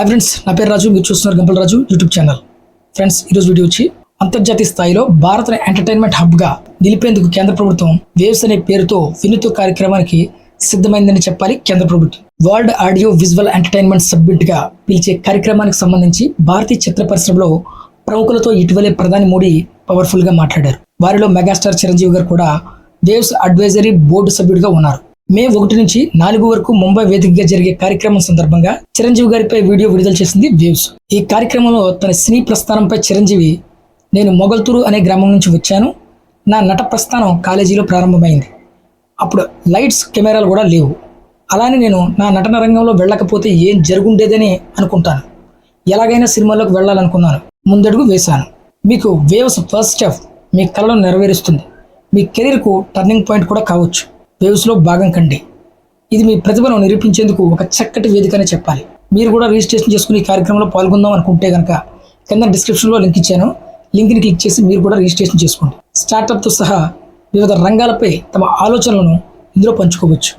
Hi friends నా పేరు రాజు మీరు చూస్తున్నారు Gampal Raju YouTube channel friends ఈరోజు వీడియో వచ్చి అంతర్జాతీయ స్థాయిలో భారత ఎంటర్టైన్మెంట్ హబ్గా నిలిపేందుకు కేంద్ర ప్రభుత్వం వేవ్స్ అనే పేరుతో వినూత్న కార్యక్రమానికి సిద్ధమైందని చెప్పాలి కేంద్ర ప్రభుత్వం. వరల్డ్ ఆడియో విజువల్ ఎంటర్టైన్మెంట్ సబ్మిట్గా పిలిచే కార్యక్రమానికి సంబంధించి భారతీయ చిత్ర పరిశ్రమలో ప్రముఖులతో ఇటీవలే ప్రధాని మోడీ పవర్ఫుల్గా మాట్లాడారు. వారిలో మెగాస్టార్ చిరంజీవి గారు కూడా వేవ్స్ అడ్వైజరీ బోర్డు సభ్యుడిగా ఉన్నారు. మే ఒకటి నుంచి నాలుగు వరకు ముంబై వేదికగా జరిగే కార్యక్రమం సందర్భంగా చిరంజీవి గారిపై వీడియో విడుదల చేసింది వేవ్స్ ఈ కార్యక్రమంలో తన సినీ ప్రస్థానంపై చిరంజీవి నేను మొగల్తూరు అనే గ్రామం నుంచి వచ్చాను. నా నట ప్రస్థానం కాలేజీలో ప్రారంభమైంది. అప్పుడు లైట్స్ కెమెరాలు కూడా లేవు. అలానే నేను నా నటన రంగంలో వెళ్ళకపోతే ఏం జరుగుండేదని అనుకుంటాను. ఎలాగైనా సినిమాలోకి వెళ్ళాలనుకున్నాను. ముందడుగు వేశాను. మీకు వేవ్స్ ఫస్ట్ స్టెప్ మీ కళను నెరవేరుస్తుంది. మీ కెరీర్కు టర్నింగ్ పాయింట్ కూడా కావచ్చు. వేవ్స్లో భాగం కండి. ఇది మీ ప్రతిభను నిరూపించేందుకు ఒక చక్కటి వేదికనే చెప్పాలి. మీరు కూడా రిజిస్ట్రేషన్ చేసుకుని ఈ కార్యక్రమంలో పాల్గొందాం అనుకుంటే కనుక కింద డిస్క్రిప్షన్లో లింక్ ఇచ్చాను. లింక్ని క్లిక్ చేసి మీరు కూడా రిజిస్ట్రేషన్ చేసుకోండి. స్టార్టప్తో సహా వివిధ రంగాలపై తమ ఆలోచనలను ఇందులో పంచుకోవచ్చు.